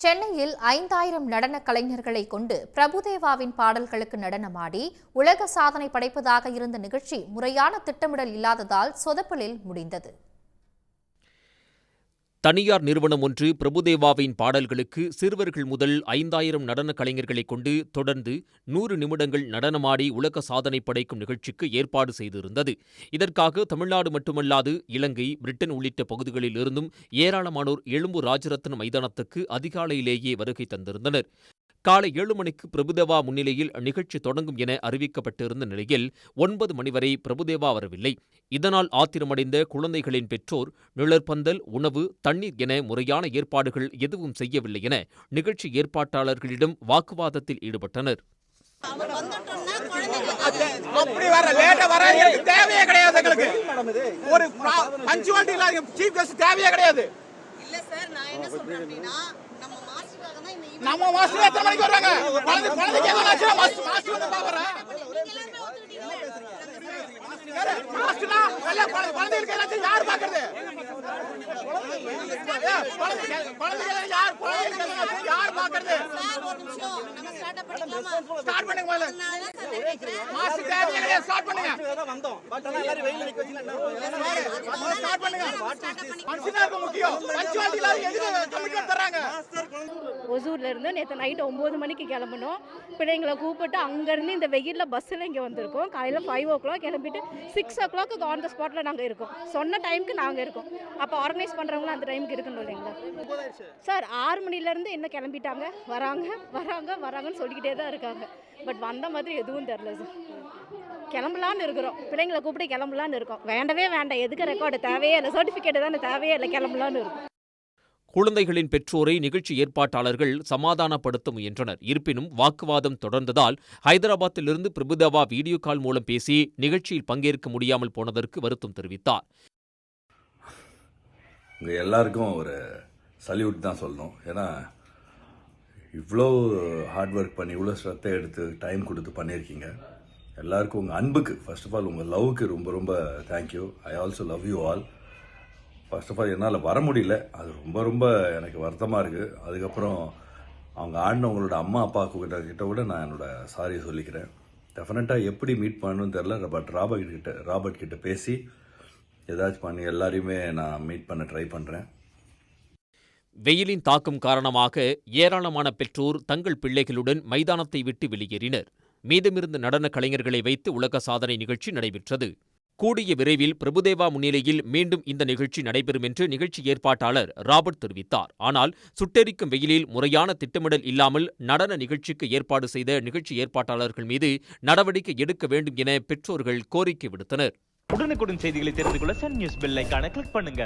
சென்னையில் ஐந்தாயிரம் நடன கலைஞர்களை கொண்டு பிரபுதேவாவின் பாடல்களுக்கு நடனமாடி உலக சாதனை படைப்பதாக இருந்த நிகழ்ச்சி முறையான திட்டமிடல் இல்லாததால் சொதப்பலில் முடிந்தது. தனியார் நிறுவனம் ஒன்று பிரபுதேவாவின் பாடல்களுக்கு சிறுவர்கள் முதல் ஐந்தாயிரம் நடன கலைஞர்களைக் கொண்டு தொடர்ந்து நூறு நிமிடங்கள் நடனமாடி உலக சாதனை படைக்கும் நிகழ்ச்சிக்கு ஏற்பாடு செய்திருந்தது. இதற்காக தமிழ்நாடு மட்டுமல்லாது இலங்கை பிரிட்டன் உள்ளிட்ட பகுதிகளில் இருந்தும் ஏராளமானோர் எழும்பூர் ராஜரத்ன மைதானத்துக்கு அதிகாலையிலேயே வருகை தந்திருந்தனர். காலை ஏழு மணிக்கு பிரபுதேவா முன்னிலையில் நிகழ்ச்சி தொடங்கும் என அறிவிக்கப்பட்டிருந்த நிலையில் ஒன்பது மணி வரை பிரபுதேவா வரவில்லை. இதனால் ஆத்திரமடைந்த குழந்தைகளின் பெற்றோர் நிழற்பந்தல் உணவு தண்ணீர் என முறையான ஏற்பாடுகள் எதுவும் செய்யவில்லை என நிகழ்ச்சி ஏற்பாட்டாளர்களிடம் வாக்குவாதத்தில் ஈடுபட்டனர். அப்படி வர லேட்டா வர எங்களுக்கு தேவையே கிடையாது எங்களுக்கு. ஒரு பஞ்சுவாலிட்டி இல்லாத சீஃப் கெஸ்ட் தேவையே கிடையாது. இல்ல சார் நான் என்ன சொல்றேன் அப்படின்னா நம்ம மாஸ்டருக்காக மாஸ்டர் எத்தனை மணிக்கு வருவாங்க? குழந்தை குழந்தைக்கு எதுவும் ஆச்சுன்னா மாஸ்டர் மாஸ்டர் வந்து பாக்குறேன் மாஸ்டர்னா? குழந்தைகளுக்கு யார் பாக்குறது? குழந்தைகளை யார் குழந்தைகளுக்கு யார் பாக்குறது? ஸ்டார்ட் பண்ணுங்க முதல்ல. மாஸ்டர் ஸ்டார்ட் பண்ணுங்க வந்தோம் பட் ஆனா எல்லாரும் நிக்க ஸ்டார்ட் பண்ணுங்க. மனுஷனா இருக்க முக்கியம். பஞ்சுவாலிட்டி எதுக்கு கமிட்மெண்ட் தர்றாங்க? ஒசூர்ல இருந்து நேற்று நைட்டு ஒம்பது மணிக்கு கிளம்பணும் பிள்ளைங்களை கூப்பிட்டு அங்கேருந்து இந்த வெயிலில் பஸ்ஸில் இங்கே வந்திருக்கோம். காலையில் ஃபைவ் ஓ கிளாக் கிளம்பிட்டு six o'clock on the ஸ்பாட்டில் நாங்கள் இருக்கோம். சொன்ன டைமுக்கு நாங்கள் இருக்கோம். அப்போ ஆர்கனைஸ் பண்ணுறவங்களும் அந்த டைமுக்கு இருக்கணும் இல்லைங்களா? சார் ஆறு மணிலேருந்து என்ன கிளம்பிட்டாங்க? வராங்க வராங்க வராங்கன்னு சொல்லிக்கிட்டே தான் இருக்காங்க. பட் வந்த மாதிரி எதுவும் தெரில சார். கிளம்பலான்னு இருக்கிறோம். பிள்ளைங்களை கூப்பிட்டு கிளம்பலான்னு இருக்கோம். வேண்டவே வேண்டாம். எதுக்கு ரெக்கார்டு தேவையே இல்லை. சர்டிஃபிகேட் தானே. தேவையே இல்லை. கிளம்பலான்னு இருக்கும். குழந்தைகளின் பெற்றோரை நிகழ்ச்சி ஏற்பாட்டாளர்கள் சமாதானப்படுத்த முயன்றனர். இருப்பினும் வாக்குவாதம் தொடர்ந்ததால் ஹைதராபாத்திலிருந்து பிரபுதேவா வீடியோ கால் மூலம் பேசி நிகழ்ச்சியில் பங்கேற்க முடியாமல் போனதற்கு வருத்தம் தெரிவித்தார். உங்கள் எல்லாருக்கும் ஒரு சல்யூட் தான் சொல்லணும். ஏன்னா இவ்வளோ ஹார்ட் ஒர்க் பண்ணி இவ்வளோ ஸ்ட்ரெத்தை எடுத்து டைம் கொடுத்து பண்ணியிருக்கீங்க. எல்லாருக்கும் உங்கள் அன்புக்கு ஃபர்ஸ்ட் ஆஃப் ஆல் உங்கள் லவ்க்கு ரொம்ப ரொம்ப thank you I also love you all first of all என்னால் வர முடியல. அது ரொம்ப ரொம்ப எனக்கு வருத்தமாக இருக்குது அதுக்கப்புறம் அவங்க ஆடினவங்களோட அம்மா அப்பா கிட்ட கிட்ட கூட நான் என்னோட சாரியை சொல்லிக்கிறேன். டெஃபினட்டாக எப்படி மீட் பண்ணணும்னு தெரில பட் ராபர்ட் கிட்ட ராபர்ட் கிட்ட பேசி ஏதாச்சும் பண்ணி எல்லாரையுமே நான் மீட் பண்ண ட்ரை பண்ணுறேன் வெயிலின் தாக்கம் காரணமாக ஏராளமான பெற்றோர் தங்கள் பிள்ளைகளுடன் மைதானத்தை விட்டு வெளியேறினர். மீதமிருந்த நடன கலைஞர்களை வைத்து உலக சாதனை நிகழ்ச்சி நடைபெற்றது. கூடிய விரைவில் பிரபுதேவா முன்னிலையில் மீண்டும் இந்த நிகழ்ச்சி நடைபெறும் என்று நிகழ்ச்சி ஏற்பாட்டாளர் ராபர்ட் தெரிவித்தார். ஆனால் சுட்டெரிக்கும் வெயிலில் முறையான திட்டமிடல் இல்லாமல் நடன நிகழ்ச்சிக்கு ஏற்பாடு செய்த நிகழ்ச்சி ஏற்பாட்டாளர்கள் மீது நடவடிக்கை எடுக்க வேண்டும் என பெற்றோர்கள் கோரிக்கை விடுத்தனர். உடனுக்குடன் செய்திகளை தெரிந்து கொள்ள சன் நியூஸ் பெல் ஐகானை கிளிக் பண்ணுங்க.